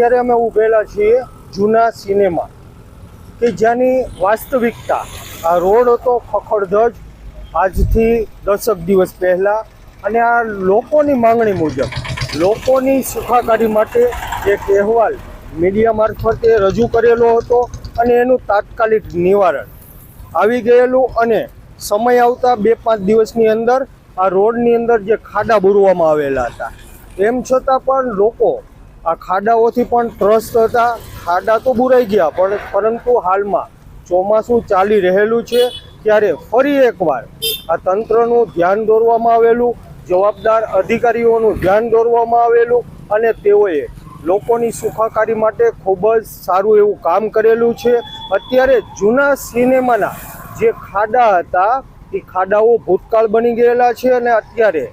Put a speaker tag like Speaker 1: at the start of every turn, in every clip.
Speaker 1: અત્યારે અમે ઉભેલા છીએ જૂના સિનેમા કે જ્યાંની વાસ્તવિકતા. આ રોડ હતો ખખડધજ, આજથી દસક દિવસ પહેલાં અને આ લોકોની માંગણી મુજબ, લોકોની સુખાકારી માટે એક અહેવાલ મીડિયા મારફતે રજૂ કરેલો હતો અને એનું તાત્કાલિક નિવારણ આવી ગયેલું અને સમય આવતા બે પાંચ દિવસની અંદર આ રોડની અંદર જે ખાડા બુરવામાં આવેલા હતા. એમ છતાં પણ લોકો આ ખાડાઓથી પણ ત્રસ્ત હતા. ખાડા તો બુરાઈ ગયા, પણ પરંતુ હાલમાં ચોમાસું ચાલી રહેલું છે. ત્યારે ફરી એકવાર આ તંત્રનું ધ્યાન દોરવામાં આવેલું, જવાબદાર અધિકારીઓનું ધ્યાન દોરવામાં આવેલું અને તેઓએ લોકોની સુખાકારી માટે ખૂબ જ સારું એવું કામ કરેલું છે. અત્યારે જૂના સિનેમાના જે ખાડા હતા, એ ખાડાઓ ભૂતકાળ બની ગયેલા છે અને અત્યારે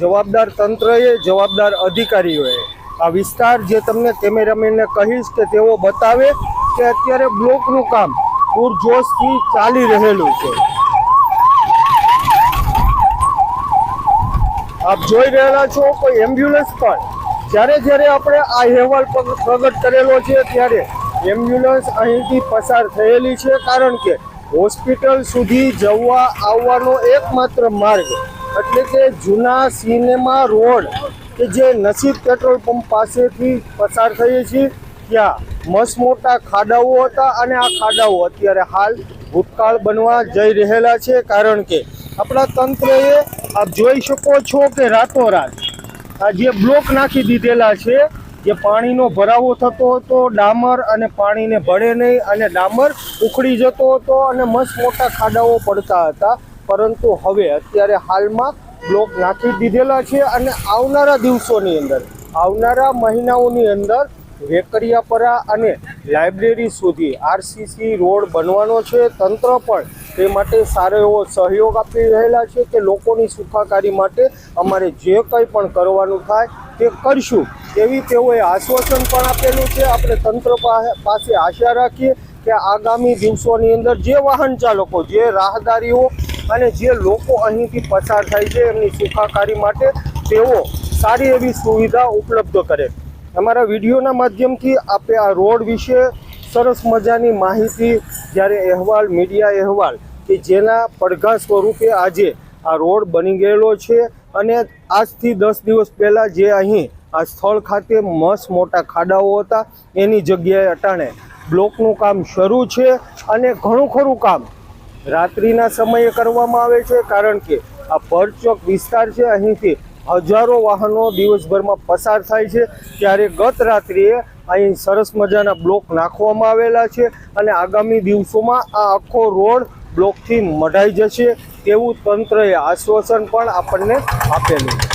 Speaker 1: જવાબદાર તંત્રએ, જવાબદાર અધિકારીઓએ આ વિસ્તાર જે તમને કેમેરામેનને કહીશ કે તેઓ બતાવે કે અત્યારે બ્લોકનું કામ પૂરજોશથી ચાલી રહેલું છે. આપ જોઈ રહેલા છો કોઈ એમ્બ્યુલન્સ પણ. જ્યારે જ્યારે આપણે આ અહેવાલ પ્રગટ કરેલો છે ત્યારે એમ્બ્યુલન્સ અહીંથી પસાર થયેલી છે કારણ કે હોસ્પિટલ સુધી જવા આવવાનો એકમાત્ર માર્ગ એટલે કે જૂના સિનેમા રોડ કે જે નસીબ પેટ્રોલ પંપ પાસેથી પસાર થઈએ છીએ, ત્યાં મસ્ત મોટા ખાડાઓ હતા અને આ ખાડાઓ અત્યારે હાલ ભૂતકાળ બનવા જઈ રહેલા છે, કારણ કે આપણા તંત્રએ, આપ જોઈ શકો છો કે રાતોરાત આ જે બ્લોક નાખી દીધેલા છે, જે પાણીનો ભરાવો થતો હતો, ડામર અને પાણીને ભળે નહીં અને ડામર ઉખડી જતો હતો અને મસ્ત મોટા ખાડાઓ પડતા હતા. પરંતુ હવે અત્યારે હાલમાં બ્લોક નાખી દીધેલા છે અને આવનારા દિવસોની અંદર, આવનારા મહિનાઓની અંદર વેકરિયાપરા અને લાઇબ્રેરી સુધી આરસીસી રોડ બનવાનો છે. તંત્ર પણ તે માટે સારો એવો સહયોગ આપી રહેલા છે કે લોકોની સુખાકારી માટે અમારે જે કંઈ પણ કરવાનું થાય તે કરશું એવી તેઓએ આશ્વાસન પણ આપેલું છે. આપણે તંત્ર પાસે આશા રાખીએ કે આગામી દિવસોની અંદર જે વાહન ચાલકો જે રાહદારીઓ અને જે લોકો અહીંથી પસાર થાય છે એમની સુખાકારી માટે તેઓ સારી એવી સુવિધા ઉપલબ્ધ કરે. અમારા વિડીયોના માધ્યમથી આપે આ રોડ વિશે સરસ મજાની માહિતી, જ્યારે અહેવાલ, મીડિયા અહેવાલ કે જેના પડઘા સ્વરૂપે આજે આ રોડ બની ગયેલો છે અને આજથી દસ દિવસ પહેલાં જે અહીં આ સ્થળ ખાતે મસ્ત મોટા ખાડાઓ હતા, એની જગ્યાએ અટાણે બ્લોકનું કામ શરૂ છે અને ઘણું ખરું કામ રાત્રિના સમયે કરવામાં આવે છે, કારણ કે આ પરચોક વિસ્તાર છે, અહીંથી હજારો વાહનો દિવસભરમાં પસાર થાય છે. ત્યારે ગત રાત્રિએ અહીં સરસ મજાના બ્લોક નાખવામાં આવેલા છે અને આગામી દિવસોમાં આ આખો રોડ બ્લોકથી મઢાઈ જશે તેવું તંત્રએ આશ્વાસન પણ આપણને આપેલું છે.